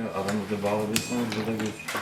Adam burada bağlı bir burada gözüküyor.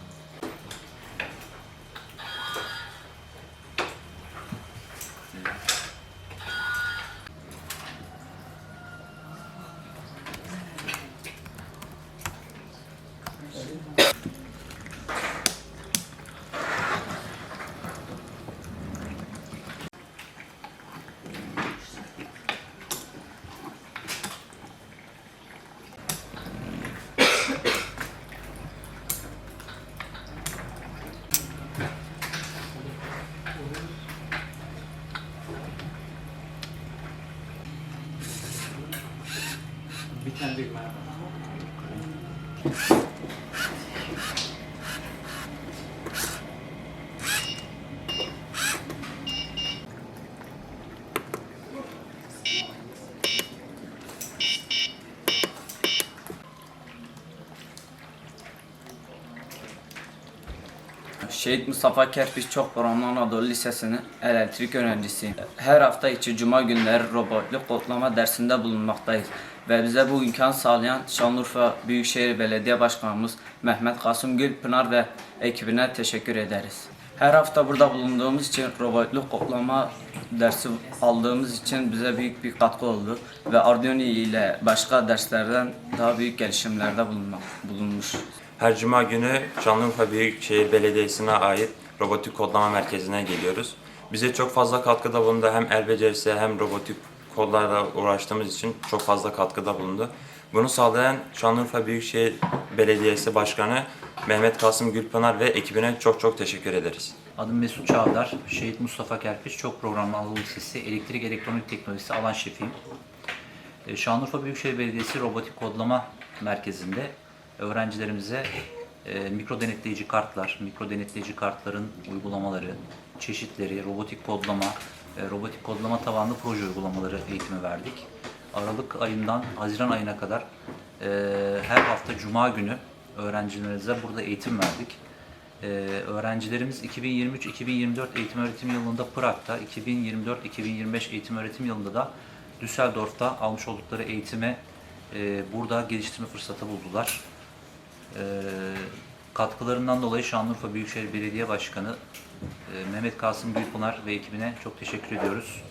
Bir tane Şehit Mustafa Kerpiç Çok Programlı Anadolu Lisesi'nin elektrik öğrencisiyim. Her hafta içi cuma günleri robotluk kodlama dersinde bulunmaktayız. Ve bize bu imkan sağlayan Şanlıurfa Büyükşehir Belediye Başkanımız Mehmet Kasım Gülpınar ve ekibine teşekkür ederiz. Her hafta burada bulunduğumuz için robotluk kodlama dersi aldığımız için bize büyük bir katkı oldu. Ve Arduino ile başka derslerden daha büyük gelişimlerde bulunmak, bulunmuş. Her cuma günü Şanlıurfa Büyükşehir Belediyesi'ne ait robotik kodlama merkezine geliyoruz. Bize çok fazla katkıda bulundu. Hem el becerisi hem robotik kodlarla uğraştığımız için çok fazla katkıda bulundu. Bunu sağlayan Şanlıurfa Büyükşehir Belediyesi Başkanı Mehmet Kasım Gülpınar ve ekibine çok çok teşekkür ederiz. Adım Mesut Çağdar, Şehit Mustafa Kerpiç, Çok Programlı Anadolu Lisesi Elektrik Elektronik Teknolojisi alan şefiyim. E, Şanlıurfa Büyükşehir Belediyesi Robotik Kodlama Merkezi'nde öğrencilerimize e, mikro denetleyici kartlar, mikro denetleyici kartların uygulamaları, çeşitleri, robotik kodlama, e, robotik kodlama tabanlı proje uygulamaları eğitimi verdik. Aralık ayından Haziran ayına kadar e, her hafta Cuma günü öğrencilerimize burada eğitim verdik. Ee, öğrencilerimiz 2023-2024 eğitim öğretim yılında Prag'da, 2024-2025 eğitim öğretim yılında da Düsseldorf'ta almış oldukları eğitime e, burada geliştirme fırsatı buldular. Ee, katkılarından dolayı Şanlıurfa Büyükşehir Belediye Başkanı e, Mehmet Kasım Gülpınar ve ekibine çok teşekkür ediyoruz.